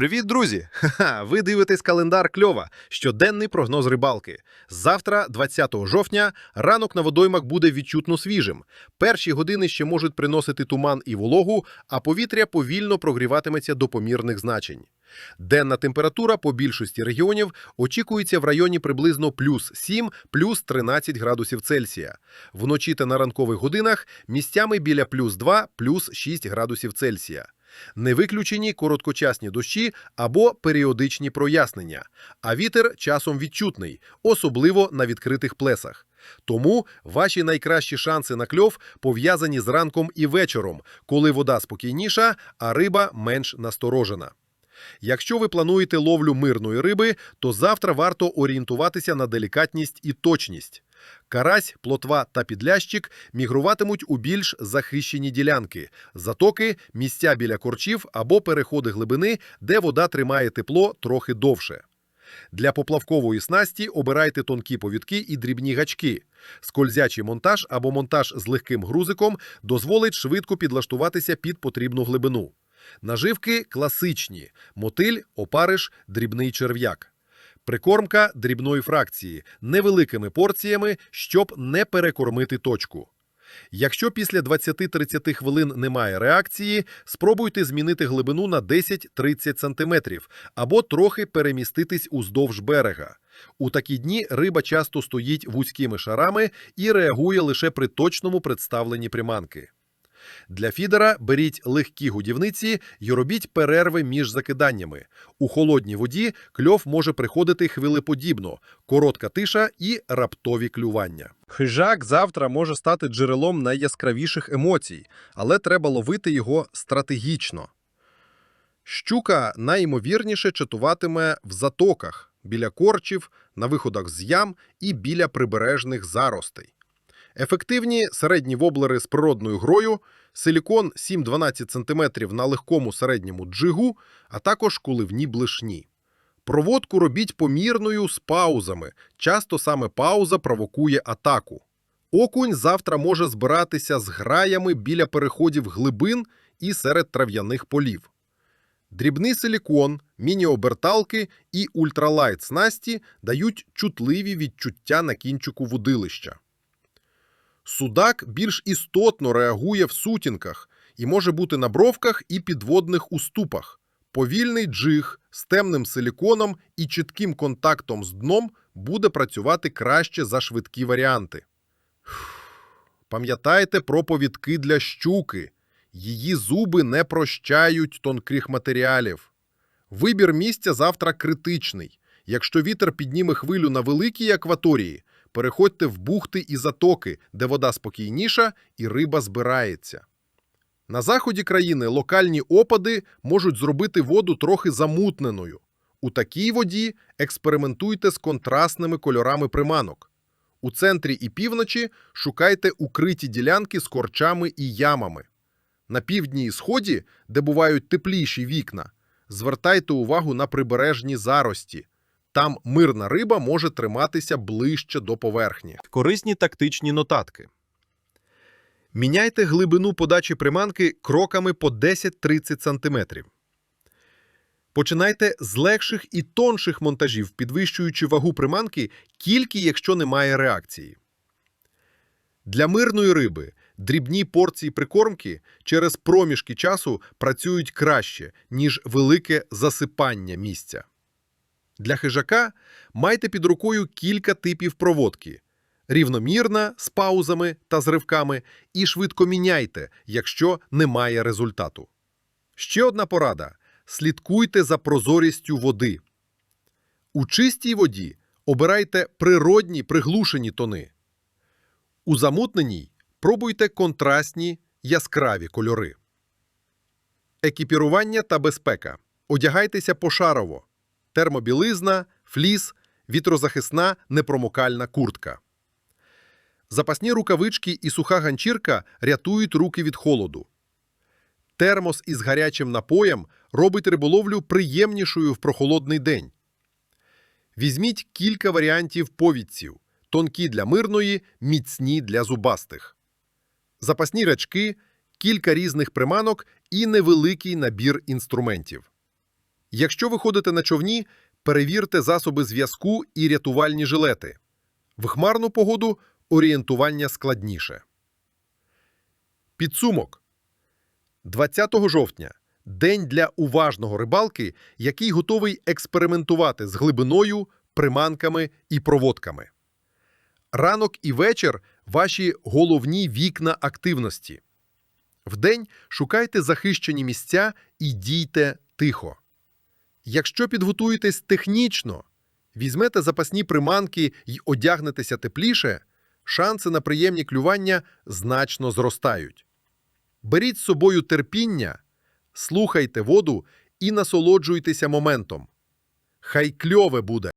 Привіт, друзі! Ха-ха, ви дивитесь календар кльова. Щоденний прогноз рибалки. Завтра, 20 жовтня, ранок на водоймах буде відчутно свіжим. Перші години ще можуть приносити туман і вологу, а повітря повільно прогріватиметься до помірних значень. Денна температура по більшості регіонів очікується в районі приблизно плюс 7, плюс 13 градусів Цельсія. Вночі та на ранкових годинах місцями біля плюс 2, плюс 6 градусів Цельсія. Не виключені короткочасні дощі або періодичні прояснення, а вітер часом відчутний, особливо на відкритих плесах. Тому ваші найкращі шанси на кльов пов'язані з ранком і вечором, коли вода спокійніша, а риба менш насторожена. Якщо ви плануєте ловлю мирної риби, то завтра варто орієнтуватися на делікатність і точність. Карась, плотва та підлящик мігруватимуть у більш захищені ділянки, затоки, місця біля корчів або переходи глибини, де вода тримає тепло трохи довше. Для поплавкової снасті обирайте тонкі повідки і дрібні гачки. Скользячий монтаж або монтаж з легким грузиком дозволить швидко підлаштуватися під потрібну глибину. Наживки класичні: мотиль, опариш, дрібний черв'як. Прикормка дрібної фракції невеликими порціями, щоб не перекормити точку. Якщо після 20-30 хвилин немає реакції, спробуйте змінити глибину на 10-30 см або трохи переміститись уздовж берега. У такі дні риба часто стоїть вузькими шарами і реагує лише при точному представленні приманки. Для фідера беріть легкі годівниці і робіть перерви між закиданнями. У холодній воді кльов може приходити хвилеподібно, коротка тиша і раптові клювання. Хижак завтра може стати джерелом найяскравіших емоцій, але треба ловити його стратегічно. Щука найімовірніше чатуватиме в затоках, біля корчів, на виходах з ям і біля прибережних заростей. Ефективні середні воблери з природною грою, силікон 7-12 см на легкому середньому джигу, а також куливні блишні. Проводку робіть помірною з паузами. Часто саме пауза провокує атаку. Окунь завтра може збиратися з граями біля переходів глибин і серед трав'яних полів. Дрібний силікон, міні-оберталки і ультралайт снасті дають чутливі відчуття на кінчику вудилища. Судак більш істотно реагує в сутінках і може бути на бровках і підводних уступах. Повільний джиг з темним силіконом і чітким контактом з дном буде працювати краще за швидкі варіанти. Пам'ятайте про повідки для щуки. Її зуби не прощають тонких матеріалів. Вибір місця завтра критичний. Якщо вітер підніме хвилю на великій акваторії, переходьте в бухти і затоки, де вода спокійніша і риба збирається. На заході країни локальні опади можуть зробити воду трохи замутненою. У такій воді експериментуйте з контрастними кольорами приманок. У центрі і півночі шукайте укриті ділянки з корчами і ямами. На півдні і сході, де бувають тепліші вікна, звертайте увагу на прибережні зарості. Там мирна риба може триматися ближче до поверхні. Корисні тактичні нотатки. Міняйте глибину подачі приманки кроками по 10-30 см. Починайте з легших і тонших монтажів, підвищуючи вагу приманки тільки якщо немає реакції. Для мирної риби дрібні порції прикормки через проміжки часу працюють краще, ніж велике засипання місця. Для хижака майте під рукою кілька типів проводки: рівномірна з паузами та зривками, і швидко міняйте, якщо немає результату. Ще одна порада: слідкуйте за прозорістю води. У чистій воді обирайте природні приглушені тони. У замутненій пробуйте контрастні яскраві кольори. Екіпірування та безпека. Одягайтеся пошарово термобілизна, фліс, вітрозахисна непромокальна куртка. Запасні рукавички і суха ганчірка рятують руки від холоду. Термос із гарячим напоєм робить риболовлю приємнішою в прохолодний день. Візьміть кілька варіантів повідців: тонкі для мирної, міцні для зубастих. Запасні рачки, кілька різних приманок і невеликий набір інструментів. Якщо ви ходите на човні, перевірте засоби зв'язку і рятувальні жилети. В хмарну погоду орієнтування складніше. Підсумок. 20 жовтня – день для уважного рибалки, який готовий експериментувати з глибиною, приманками і проводками. Ранок і вечір – ваші головні вікна активності. Вдень шукайте захищені місця і дійте тихо. Якщо підготуєтесь технічно, візьмете запасні приманки й одягнетеся тепліше, шанси на приємні клювання значно зростають. Беріть з собою терпіння, слухайте воду і насолоджуйтеся моментом. Хай кльове буде!